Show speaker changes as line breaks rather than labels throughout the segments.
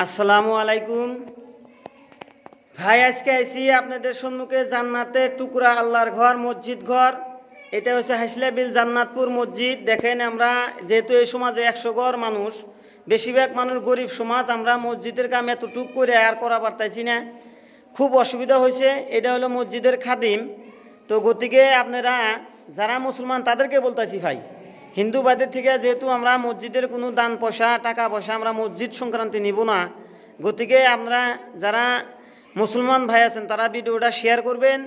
আসসালামু আলাইকুম। ভাই, আজকে আইসি আপনাদের সম্মুখে জান্নাতের টুকরা আল্লাহর ঘর, মসজিদ ঘর। এটা হচ্ছে হাসলাবিল জান্নাতপুর মসজিদ। দেখেন আমরা, যেহেতু এই সমাজে একশো ঘর মানুষ, বেশিরভাগ মানুষ গরিব সমাজ, আমরা মসজিদের কাম এতটুক করে আর করা পারতাইছি না। খুব অসুবিধা হয়েছে। এটা হলো মসজিদের খাদিম। তো গতিকে আপনারা, যারা মুসলমান, তাদেরকে বলতেছি ভাই। হিন্দুবাদের থেকে যেহেতু আমরা মসজিদের কোনো দান পয়সা, টাকা পয়সা আমরা মসজিদ সংক্রান্তি নিব না। গতিকে আপনারা যারা মুসলমান ভাই আছেন, তারা ভিডিওটা শেয়ার করবেন।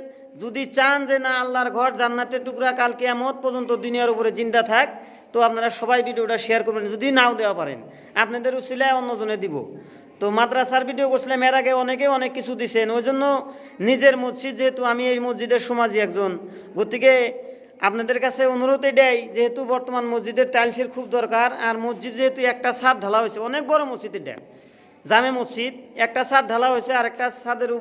যদি চান যে না, আল্লাহর ঘর জান্নাতের টুকরা কাল কেয়ামত পর্যন্ত দুনিয়ার উপরে জিন্দা থাক, তো আপনারা সবাই ভিডিওটা শেয়ার করবেন। যদি নাও দেওয়া পারেন, আপনাদের উচিলায় অন্যজনে দিব। তো মাদ্রাসার ভিডিও করছিলাম, এর আগে অনেকে অনেক কিছু দিছেন। ওই জন্য নিজের মসজিদ, যেহেতু আমি এই মসজিদের সমাজী একজন, গতিকে আপনাদের কাছে অনুরোধ এটাই যেহেতু বর্তমান মসজিদের টাইলসের খুব দরকার, আর মসজিদ যেহেতু একটা ছাদ ঢালা হয়েছে, অনেক বড় মসজিদ এটা জামে মসজিদ, একটা ছাদ ঢালা হয়েছে, আর একটা ছাদের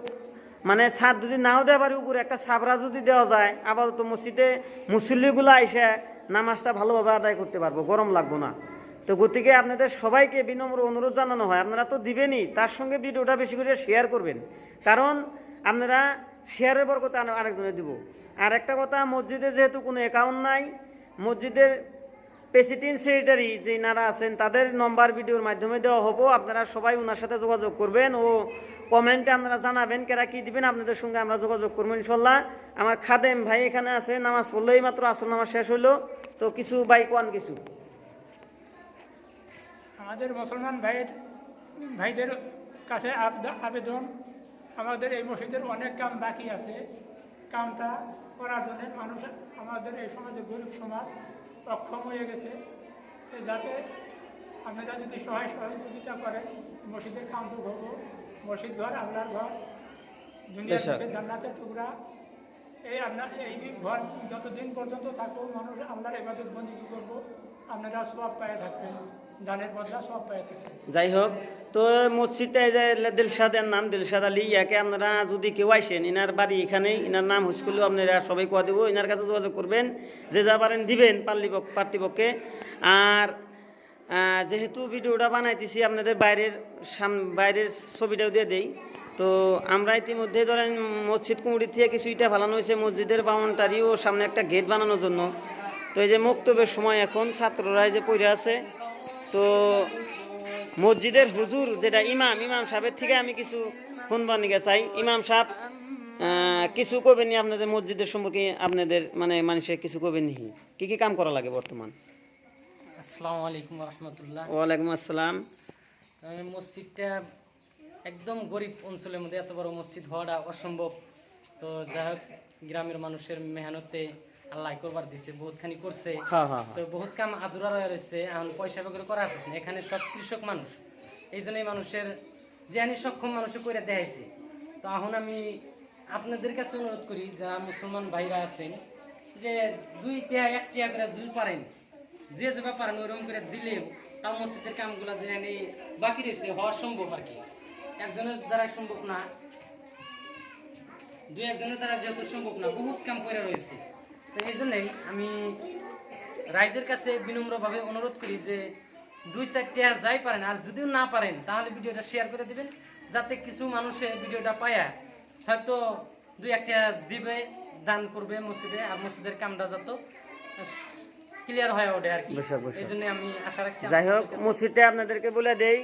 মানে ছাদ যদি নাও দেওয়া পারে উপরে, একটা সাবরা যদি দেওয়া যায়, আপাতত মসজিদে মুসল্লিগুলো এসে নামাজটা ভালোভাবে আদায় করতে পারব, গরম লাগবো না। তো গতিকে আপনাদের সবাইকে বিনম্র অনুরোধ জানানো হয়, আপনারা তো দিবেনই, তার সঙ্গে ভিডিওটা বেশি করে শেয়ার করবেন। কারণ আপনারা শেয়ারের বরকতে আরে- আরেকজনে দিব। আর একটা কথা মসজিদের যেহেতু কোনো অ্যাকাউন্ট নাই, মসজিদের প্রেসিডেন্ট সেক্রেটারি যে নারা আছেন, তাদের নম্বর ভিডিওর মাধ্যমে দেওয়া হব। আপনারা সবাই ওনার সাথে যোগাযোগ করবেন ও কমেন্টে আপনারা জানাবেন কেরা কী দিবেন, আপনাদের সঙ্গে আমরা যোগাযোগ করব ইনশাল্লাহ। আমার খাদেম ভাই এখানে আছে, নামাজ পড়লেই মাত্র আসর নামাজ শেষ হইল। তো কিছু বাইক ওয়ান কিছু।
আমাদের মুসলমান ভাইয়ের, ভাইদের কাছে আবেদন। আমাদের এই মসজিদের অনেক কাম বাকি আছে। কামটা করার জন্য মানুষ আমাদের এই সমাজে গরিব সমাজ অক্ষম হয়ে গেছে। যাতে আপনারা যদি সহায় সহযোগিতা করেন মসজিদের কামটুক হব মসজিদ ঘর আল্লাহর ঘর দুনিয়ার জান্নাতের টুকরা। এই আপনার এই ঘর যতদিন পর্যন্ত থাকব মানুষ আল্লাহর এবাদত বন্দী করব? আপনারা সব পায়ে থাকবেন।
যাই হোক, তো মসজিদটা দিলশাদের নাম, দিলশাদ আলী, ইয়াকে আপনারা যদি কেউ আসেন, ইনার বাড়ি এখানে, ইনার নাম হুসকুল্লু আপনারা সবাই কোয়া দেবো, ইনার কাছে যোগাযোগ করবেন, যে যা পারেন দিবেন পার্লিপক পার্টিপক্ষে আর যেহেতু ভিডিওটা বানাইতেছি, আপনাদের বাইরের সাম, বাইরের ছবিটাও দিয়ে দেই। তো আমরা ইতিমধ্যে ধরেন মসজিদ কুমুড়ি থেকে কিছু ইটা ফালানো হয়েছে, মসজিদের বাউন্ডারি ও সামনে একটা গেট বানানোর জন্য। তো এই যে মক্তবের সময় এখন ছাত্ররা যে পড়ে আছে তো মসজিদের হুজুর যেটা ইমাম ইমাম সাহেবের থেকে আমি কিছু ফোন বানিয়ে চাই। ইমাম সাহেব কিছু করবেন নি আপনাদের মসজিদের সম্পর্কে? আপনাদের মানে মানুষের কিছু করবেন নি? কি কি কাম করা লাগে বর্তমান?
আসসালামু আলাইকুম রহমতুল্লাহ
ওয়ালাইকুম আসসালাম।
মসজিদটা একদম গরিব অঞ্চলের মধ্যে এত বড় মসজিদ হওয়াটা অসম্ভব। তো যাই হোক গ্রামের মানুষের মেহনতে আল্লাহ করবার দিছে বহুতখানি করছে।
হ্যাঁ হ্যাঁ
তো বহুত কাম আদুরা রয়েছে এখন পয়সা বেগরে করা হচ্ছে না। এখানে সব কৃষক মানুষ। এই জন্যই মানুষের যে সক্ষম মানুষে করে দেখাইছে। তো এখন আমি আপনাদের কাছে অনুরোধ করি যারা মুসলমান ভাইরা আছেন যে দুই টিয়া এক টিয়া করে যদি পারেন যে যে পারেন ওইরকম করে দিলেও তাও মসজিদের কামগুলো যে বাকি রয়েছে হওয়া সম্ভব আর কি। একজনের দ্বারা সম্ভব না দুই একজনের দ্বারা যেহেতু সম্ভব না বহুত কাম করে রয়েছে। তো এই জন্যই আমি রাইজের কাছে বিনম্রভাবে অনুরোধ করি যে দুই চারটে যাই পারেন আর যদিও না পারেন তাহলে ভিডিওটা শেয়ার করে দিবেন যাতে কিছু মানুষে ভিডিওটা পায়া হয়তো দুই একটা দিবে দান করবে মসজিদে আর মসজিদের কামটা যত ক্লিয়ার হয়ে ওঠে আর কি। এই জন্য আমি আশা রাখছি
যাই হোক। মসজিদটা আপনাদেরকে বলে দেই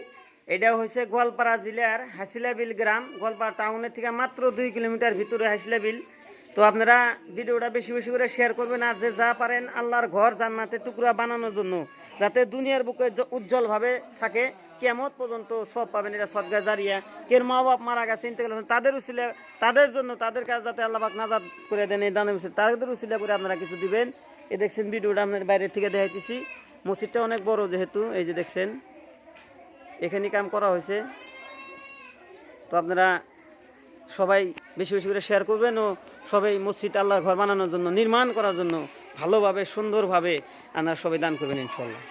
এটা হচ্ছে গোয়ালপাড়া জেলার হাসিলাবিল গ্রাম গোয়ালপাড়া টাউনের থেকে মাত্র দুই কিলোমিটার ভিতরে হাসিলাবিল তো আপনারা ভিডিওটা বেশি বেশি করে শেয়ার করবেন আর যে যা পারেন আল্লাহর ঘর, জান্নাতে টুকরা বানানোর জন্য, যাতে দুনিয়ার বুকে উজ্জ্বলভাবে থাকে। কেমত পর্যন্ত সব পাবেন এটা সদগা জারিয়া। কের মা বাপ মারা গেছে, ইন্তেকাল তাদের উচিলে তাদের জন্য, তাদের কাছে যাতে আল্লাহ পাক নাজাদ করে দেন, এই দানের উচিলে তাদের উচিলে করে আপনারা কিছু দিবেন। এই দেখছেন ভিডিওটা আপনার বাইরের থেকে দেখাইতেছি। মসজিদটা অনেক বড় যেহেতু, এই যে দেখছেন। এখানে কাম করা হয়েছে। তো আপনারা সবাই বেশি বেশি করে শেয়ার করবেন ও সবাই মসজিদ আল্লাহর ঘর বানানোর জন্য, নির্মাণ করার জন্য ভালোভাবে, সুন্দরভাবে আপনারা সবাই দান করবেন ইনশাল্লাহ